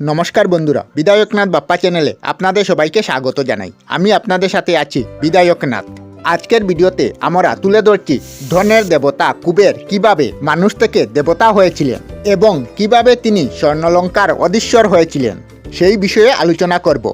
নমস্কার বন্ধুরা, বিধায়কনাথ বাপ্পা চ্যানেলে আপনাদের সবাইকে স্বাগত জানাই। আমি আপনাদের সাথে আছি বিধায়কনাথ। আজকের ভিডিওতে আমরা তুলে ধরছি ধনের দেবতা কুবের কীভাবে মানুষ থেকে দেবতা হয়েছিলেন এবং কীভাবে তিনি স্বর্ণলঙ্কার অদৃশ্বর হয়েছিলেন, সেই বিষয়ে আলোচনা করব।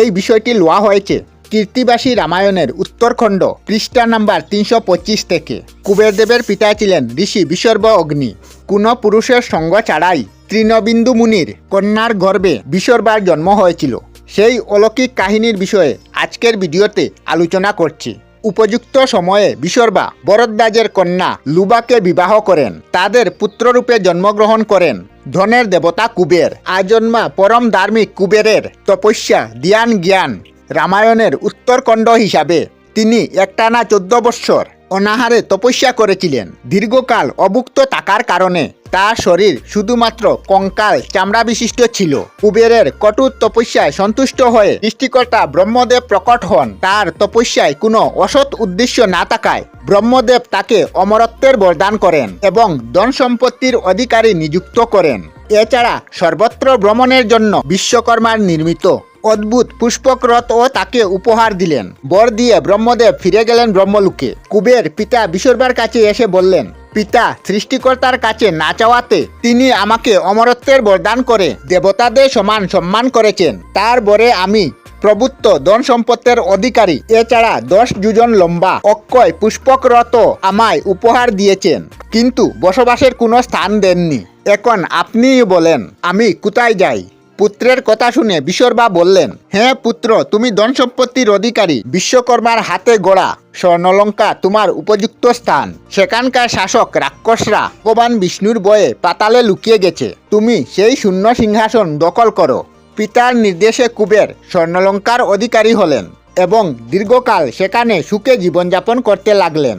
এই বিষয়টি লোয়া হয়েছে কীর্তিবাসী রামায়ণের উত্তরখণ্ড, পৃষ্ঠা নাম্বার তিনশো পঁচিশ থেকে। কুবেরদেবের পিতা ছিলেন ঋষি বিসর্ব অগ্নি। কোনো পুরুষের সঙ্গ ছাড়াই তৃণবিন্দু মুনির কন্যার গর্ভে বিসর্বার জন্ম হয়েছিল। সেই অলৌকিক কাহিনীর বিষয়ে আজকের ভিডিওতে আলোচনা করছি। উপযুক্ত সময়ে বিসর্বা বরদ্দাজের কন্যা লুবাকে বিবাহ করেন। তাদের পুত্ররূপে জন্মগ্রহণ করেন ধনের দেবতা কুবের। আজন্মা পরম ধার্মিক কুবেরের তপস্যা, ধ্যান, জ্ঞান রামায়ণের উত্তরখণ্ড হিসাবে তিনি একটানা চোদ্দ বৎসর অনাহারে তপস্যা করেছিলেন। দীর্ঘকাল অভুক্ত থাকার কারণে তার শরীর শুধুমাত্র কঙ্কাল চামড়া বিশিষ্ট ছিল। কুবেরের কঠোর তপস্যায় সন্তুষ্ট হয়ে সৃষ্টিকর্তা ব্রহ্মদেব প্রকট হন। তার তপস্যায় কোনো অসৎ উদ্দেশ্য না থাকায় ব্রহ্মদেব তাকে অমরত্বের বরদান করেন এবং ধন সম্পত্তির অধিকারী নিযুক্ত করেন। এছাড়া সর্বত্র ভ্রমণের জন্য বিশ্বকর্মার নির্মিত অদ্ভুত পুষ্পক রথও তাকে উপহার দিলেন। বর দিয়ে ব্রহ্মদেব ফিরে গেলেন ব্রহ্মলোকে। কুবের পিতা বিশ্বর্বার কাছে এসে বললেন, পিতা, সৃষ্টিকর্তার কাছে না চাওয়াতে তিনি আমাকে অমরত্বের বরদান করে দেবতাদের সমান সম্মান করেছেন। তার বরে আমি প্রভুত্ব ধন সম্পত্তির অধিকারী। এছাড়া দশ যোজন লম্বা অক্ষয় পুষ্পক রথ আমায় উপহার দিয়েছেন। কিন্তু বসবাসের কোনো স্থান দেননি। এখন আপনিই বলেন, আমি কোথায় যাই? পুত্রের কথা শুনে বিশ্বর্বা বললেন হ্যাঁ পুত্র, তুমি ধন সম্পত্তির অধিকারী, বিশ্বকর্মার হাতে গড়া, স্বর্ণলঙ্কা তোমার উপযুক্ত স্থান। সেখানকার শাসক রাক্ষসরা ভগবান বিষ্ণুর বয়ে পাতালে লুকিয়ে গেছে। তুমি সেই শূন্য সিংহাসন দখল করো। পিতার নির্দেশে কুবের স্বর্ণলঙ্কার অধিকারী হলেন এবং দীর্ঘকাল সেখানে সুখে জীবনযাপন করতে লাগলেন।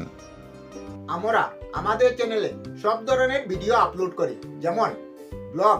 আমরা আমাদের চ্যানেলে সব ধরনের ভিডিও আপলোড করি। যেমন ব্লগ